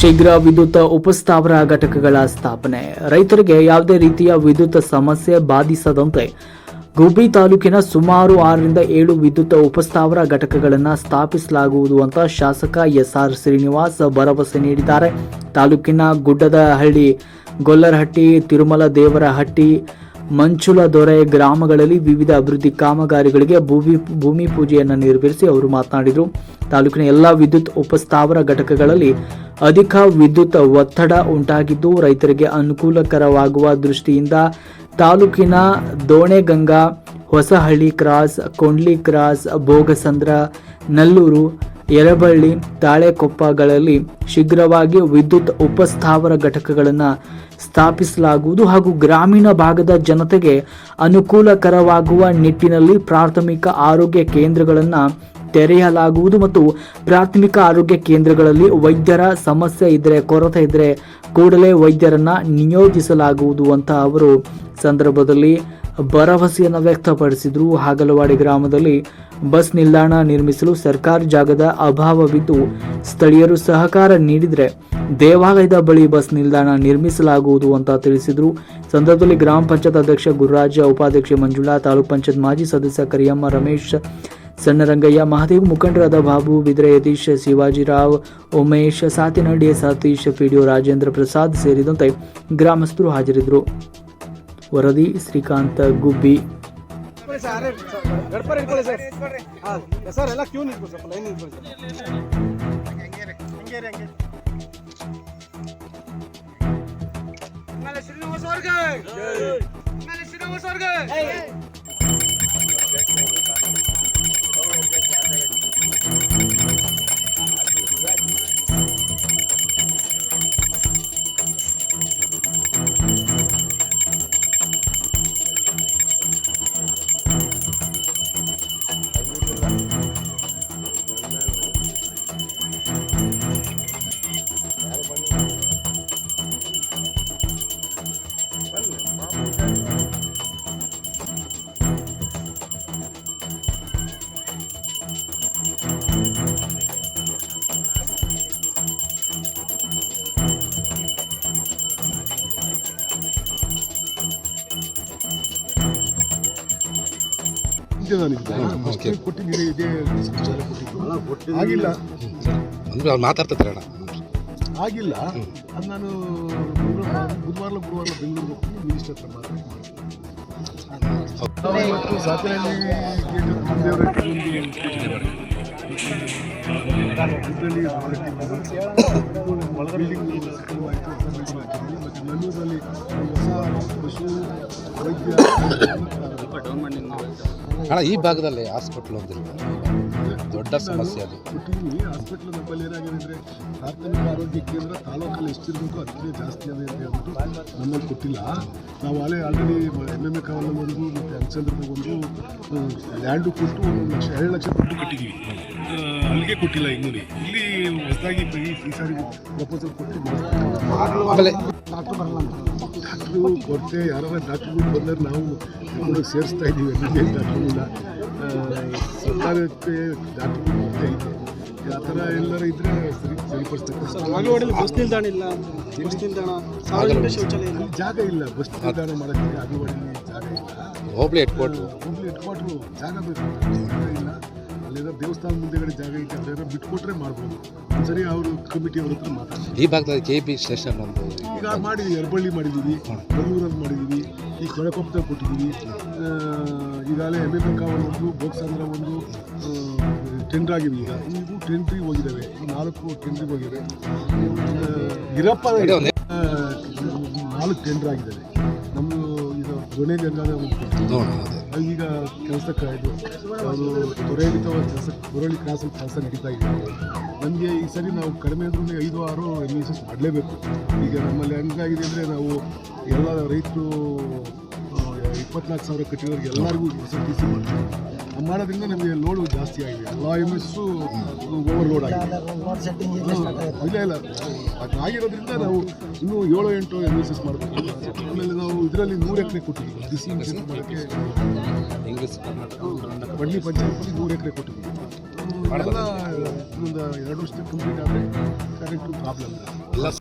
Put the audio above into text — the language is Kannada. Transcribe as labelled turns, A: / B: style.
A: ಶೀಘ್ರ ವಿದ್ಯುತ್ ಉಪಸ್ಥಾವರ ಘಟಕಗಳ ಸ್ಥಾಪನೆ. ರೈತರಿಗೆ ಯಾವುದೇ ರೀತಿಯ ವಿದ್ಯುತ್ ಸಮಸ್ಯೆ ಬಾಧಿಸದಂತೆ ಗುಬ್ಬಿ ತಾಲೂಕಿನ ಸುಮಾರು ಆರರಿಂದ ಏಳು ವಿದ್ಯುತ್ ಉಪಸ್ಥಾವರ ಘಟಕಗಳನ್ನು ಸ್ಥಾಪಿಸಲಾಗುವುದು ಅಂತ ಶಾಸಕ ಎಸ್ಆರ್ ಶ್ರೀನಿವಾಸ್ ಭರವಸೆ ನೀಡಿದ್ದಾರೆ. ತಾಲೂಕಿನ ಗುಡ್ಡದಹಳ್ಳಿ, ಗೊಲ್ಲರಹಟ್ಟಿ ತಿರುಮಲ ದೇವರಹಟ್ಟಿ ಮಂಚುಲ ದೊರೆ ಗ್ರಾಮಗಳಲ್ಲಿ ವಿವಿಧ ಅಭಿವೃದ್ಧಿ ಕಾಮಗಾರಿಗಳಿಗೆ ಭೂಮಿ ಭೂಮಿ ಪೂಜೆಯನ್ನು ನೆರವೇರಿಸಿ ಅವರು ಮಾತನಾಡಿದರು. ತಾಲೂಕಿನ ಎಲ್ಲ ವಿದ್ಯುತ್ ಉಪಸ್ಥಾವರ ಘಟಕಗಳಲ್ಲಿ ಅಧಿಕ ವಿದ್ಯುತ್ ಒತ್ತಡ ಉಂಟಾಗಿದ್ದು, ರೈತರಿಗೆ ಅನುಕೂಲಕರವಾಗುವ ದೃಷ್ಟಿಯಿಂದ ತಾಲೂಕಿನ ದೋಣೆಗಂಗಾ, ಹೊಸಹಳ್ಳಿ ಕ್ರಾಸ್, ಕೊಂಡ್ಲಿ ಕ್ರಾಸ್, ಭೋಗಸಂದ್ರ, ನಲ್ಲೂರು ಯರಬಳ್ಳಿ ತಾಳೆಕೊಪ್ಪಗಳಲ್ಲಿ ಶೀಘ್ರವಾಗಿ ವಿದ್ಯುತ್ ಉಪಸ್ಥಾವರ ಘಟಕಗಳನ್ನು ಸ್ಥಾಪಿಸಲಾಗುವುದು ಹಾಗೂ ಗ್ರಾಮೀಣ ಭಾಗದ ಜನತೆಗೆ ಅನುಕೂಲಕರವಾಗುವ ನಿಟ್ಟಿನಲ್ಲಿ ಪ್ರಾಥಮಿಕ ಆರೋಗ್ಯ ಕೇಂದ್ರಗಳನ್ನು ತೆರೆಯಲಾಗುವುದು ಮತ್ತು ಪ್ರಾಥಮಿಕ ಆರೋಗ್ಯ ಕೇಂದ್ರಗಳಲ್ಲಿ ವೈದ್ಯರ ಸಮಸ್ಯೆ ಇದ್ದರೆ ಕೊರತೆ ಇದ್ದರೆ ಕೂಡಲೇ ವೈದ್ಯರನ್ನ ನಿಯೋಜಿಸಲಾಗುವುದು ಅಂತ ಅವರು ಸಂದರ್ಭದಲ್ಲಿ ಭರವಸೆಯನ್ನು ವ್ಯಕ್ತಪಡಿಸಿದರು. ಹಾಗಲವಾಡಿ ಗ್ರಾಮದಲ್ಲಿ ಬಸ್ ನಿಲ್ದಾಣ ನಿರ್ಮಿಸಲು ಸರ್ಕಾರಿ ಜಾಗದ ಅಭಾವವಿದ್ದು ಸ್ಥಳೀಯರು ಸಹಕಾರ ನೀಡಿದರೆ ದೇವಾಲಯದ ಬಳಿ ಬಸ್ ನಿಲ್ದಾಣ ನಿರ್ಮಿಸಲಾಗುವುದು ಅಂತ ತಿಳಿಸಿದರು. ಸಂದರ್ಭದಲ್ಲಿ ಗ್ರಾಮ ಪಂಚಾಯತ್ ಅಧ್ಯಕ್ಷ ಗುರುರಾಜ, ಉಪಾಧ್ಯಕ್ಷೆ ಮಂಜುಳಾ, ತಾಲೂಕ್ ಪಂಚಾಯತ್ ಮಾಜಿ ಸದಸ್ಯ ಕರಿಯಮ್ಮ ರಮೇಶ್, ಸಣ್ಣರಂಗಯ್ಯ, ಮಹಾದೇವ್ ಮುಖಂಡರಾದ ಬಾಬು, ಬಿದ್ರೆ ಯತೀಶ್ ಶಿವಾಜಿರಾವ್ ಉಮೇಶ್ ಸಾತಿನಹಳ್ಳಿ ಸತೀಶ್, ಪಿಡಿಒ ರಾಜೇಂದ್ರ ಪ್ರಸಾದ್ ಸೇರಿದಂತೆ ಗ್ರಾಮಸ್ಥರು ಹಾಜರಿದ್ದರು. ವರದಿ ಶ್ರೀಕಾಂತ ಗುಬ್ಬಿ.
B: ನಿಂತ್ಕೊಳ್ಳಿ
C: ಇದೆ ನನಗೆ ಅಷ್ಟೇ ಕೊಟ್ಟಿದ್ದೀನಿ ಇದೇ ಕೊಟ್ಟಿದ್ದು ಆಗಿಲ್ಲ
D: ಅಂದ್ರೆ ಅವ್ರು ಮಾತಾಡ್ತಾರೆ ಅಣ್ಣ
C: ಆಗಿಲ್ಲ ಅದು ನಾನು ಬುಧವಾರ ಗುರುವಾರ ಬೆಂಗಳೂರಿಗೆ ಹೋಗ್ತೀನಿ ಮಿನಿಸ್ಟರ್ ಹತ್ರ ಮಾತಾಡಿ ಇವತ್ತು ಮುಂದೇವರ ಇದರಲ್ಲಿ ಬಿಲ್ಡಿಂಗ್ ಮತ್ತು
D: ಅಣ್ಣ ಈ ಭಾಗದಲ್ಲಿ ಹಾಸ್ಪಿಟ್ಲ್ ಒಂದಿಲ್ಲ ದೊಡ್ಡ ಸಮಸ್ಯೆ ಅದು.
C: ಕೊಟ್ಟಿದ್ದೀನಿ ಹಾಸ್ಪಿಟ್ಲ್ ನಮ್ಮಲ್ಲಿ ಏನಾಗಿದೆ ಪ್ರಾಥಮಿಕ ಆರೋಗ್ಯ ಕೇಂದ್ರ ತಾಲೂಕಲ್ಲಿ ಎಷ್ಟಿರಬೇಕು ಅದಕ್ಕೆ ಜಾಸ್ತಿ ಅದೇ ಅಂತ ಹೇಳ್ಬಿಟ್ಟು ನಮ್ಮಲ್ಲಿ ಕೊಟ್ಟಿಲ್ಲ. ನಾವು ಅಲ್ಲೇ ಆಲ್ರೆಡಿ ಎಂ ಎಂ ಎ ಒಂದು ಮತ್ತು ಅಲ್ಚಂದ್ರದ ಒಂದು ಲ್ಯಾಂಡು ಕೊಟ್ಟು ಒಂದು ಲಕ್ಷ ಎರಡು ಲಕ್ಷ ದುಡ್ಡು ಕಟ್ಟಿದ್ದೀವಿ. ಅಲ್ಲಿಗೆ ಕೊಟ್ಟಿಲ್ಲ ಇನ್ನೂ ಇಲ್ಲಿ ಹೊಸದಾಗಿ ಈ ಈ ಸಾರಿ ಪ್ರಪೋಸಲ್ ಕೊಟ್ಟು
D: ಆಮೇಲೆ
C: ಡಾಕ್ಟ್ರು ಕೊರತೆ ಯಾರ ಡಾಕ್ಟ್ರುಗಳು ಬಂದರೆ ನಾವು ಕೂಡ ಸೇರಿಸ್ತಾ ಇದ್ದೀವಿ ಎಲ್ಲಿ ಡಾಕ್ಟ್ರುಗಳನ್ನ ಸರ್ಕಾರಕ್ಕೆ ಡಾಕ್ಟ್ರುಗಳು ಕೊರತೆ ಐತೆ ಆ ಥರ ಎಲ್ಲರೂ ಇದ್ದರೆ ಸರಿ ಸರಿಪಡಿಸ್ತಕ್ಕಂಥ
B: ಬಸ್ ನಿಲ್ದಾಣ ಇಲ್ಲ ಬಸ್ ನಿಲ್ದಾಣ ಸಾರ್ವಜನಿಕ ಶೌಚಾಲಯ ಇಲ್ಲ.
C: ಜಾಗ ಇಲ್ಲ ಬಸ್ ನಿಲ್ದಾಣ ಮಾಡೋಕ್ಕೆ ಅಗವಾಡಿಲಿ ಜಾಗ ಇಲ್ಲ.
D: ಹೋಬ್ಳಿ ಹೆಡ್ ಕ್ವಾರ್ಟ್ರು
C: ಹೋಗ್ಲಿ ಹೆಡ್ಕ್ವಾಟ್ರು ಜಾಗ ಬೇಕು. ಜಾಗ ಇಲ್ಲ. ಅಲ್ಲೆಲ್ಲ ದೇವಸ್ಥಾನ ಮುಂದೆಗಡೆ ಜಾಗ ಐತೆ ಅಲ್ಲೆಲ್ಲ ಬಿಟ್ಕೊಟ್ರೆ ಮಾಡ್ಬೋದು. ಒಂದ್ಸರಿ ಅವರು ಕಮಿಟಿ ಅವ್ರ ಹತ್ರ ಮಾತಾಡ್ತಾರೆ.
D: ಈ ಭಾಗದಲ್ಲಿ ಕೆ ಬಿ ಸ್ಟೇಷನ್ ಒಂದು
C: ಈಗ ಮಾಡಿದ್ವಿ ಎರಬಳ್ಳಿ ಮಾಡಿದ್ದೀವಿ ಬೆಂಗಳೂರಲ್ಲಿ ಮಾಡಿದ್ದೀವಿ ಈ ಕೊಳಕೊಪ್ಪ ಕೊಟ್ಟಿದ್ದೀವಿ. ಈಗಾಗಲೇ ಎಂ ಎ ಕಾವಲ್ ಒಂದು ಬೋಕ್ಸಾಂದ್ರ ಒಂದು ಟೆಂಡರ್ ಆಗಿವೆ ಈಗ. ಇದು ಟೆಂಡ್ರಿಗೆ ಹೋಗಿದ್ದಾವೆ. ನಾಲ್ಕು ಟೆಂಡ್ರಿಗೆ ಹೋಗಿವೆ ಆ, ಇರಪ್ಪ ನಾಲ್ಕು ಟೆಂಡರ್ ಆಗಿದ್ದಾವೆ. ನಮ್ಮದು ಇದು ದೊಣೆ ಗಂಗಾದ ಈಗ ಕೆಲಸಕ್ಕೆ ಇದು ಅದು ದೊರೆಯಲ್ಲಿ ಕೆಲಸ ದೊರೆಯಲ್ಲಿ ಕ್ಲಾಸಲ್ಲಿ ಕೆಲಸ ನಡೀತಾ ಇದೆ. ನಮಗೆ ಈ ಸರಿ ನಾವು ಕಡಿಮೆ ಅಂದ್ರೂ ಐದು ಆರು ಎಂ ಎಸ್ ಎಸ್ ಮಾಡಲೇಬೇಕು. ಈಗ ನಮ್ಮಲ್ಲಿ ಹೆಂಗಾಗಿದೆ ಅಂದರೆ ನಾವು ಎಲ್ಲ ರೈತರು ಇಪ್ಪತ್ನಾಲ್ಕು ಸಾವಿರ ಕಟ್ಟಿರೋರಿಗೆ ಎಲ್ಲರಿಗೂ ಎಸ್ ಎಲ್ ಟಿ ಸಿ ಮಾಡೋದ್ರಿಂದ ನಮಗೆ ಲೋಡು ಜಾಸ್ತಿ ಆಗಿದೆ. ಎಲ್ಲ ಎಂ ಎಸ್ಸು ಓವರ್ ಲೋಡ್ ಆಗಿದೆ ಇಲ್ಲ ಇಲ್ಲ. ಅದು ಆಗಿರೋದ್ರಿಂದ ನಾವು ಇನ್ನೂ ಏಳು ಎಂಟು ಎಂ ಎಸ್ ಎಸ್ ಮಾಡಬೇಕು. ಆಮೇಲೆ ನಾವು ಇದರಲ್ಲಿ ನೂರು ಎಕರೆ ಕೊಟ್ಟಿದ್ದೀವಿ ಡಿಸಿ ಮಾಡೋಕ್ಕೆ
D: ಇಂಗ್ಲೀಷ್ ಮಾಡೋಕ್ಕೆ
C: ಬಡ್ಲಿ ಪಂಚಾಯತ್ಗೆ ನೂರು ಎಕರೆ ಕೊಟ್ಟಿದ್ದೀವಿ ಇನ್ನೊಂದು ಎರಡು ವರ್ಷಕ್ಕೆ ಕಂಪ್ಲೀಟ್ ಆದರೆ ಕರೆಂಟು ಪ್ರಾಬ್ಲಮ್
D: ಎಲ್ಲ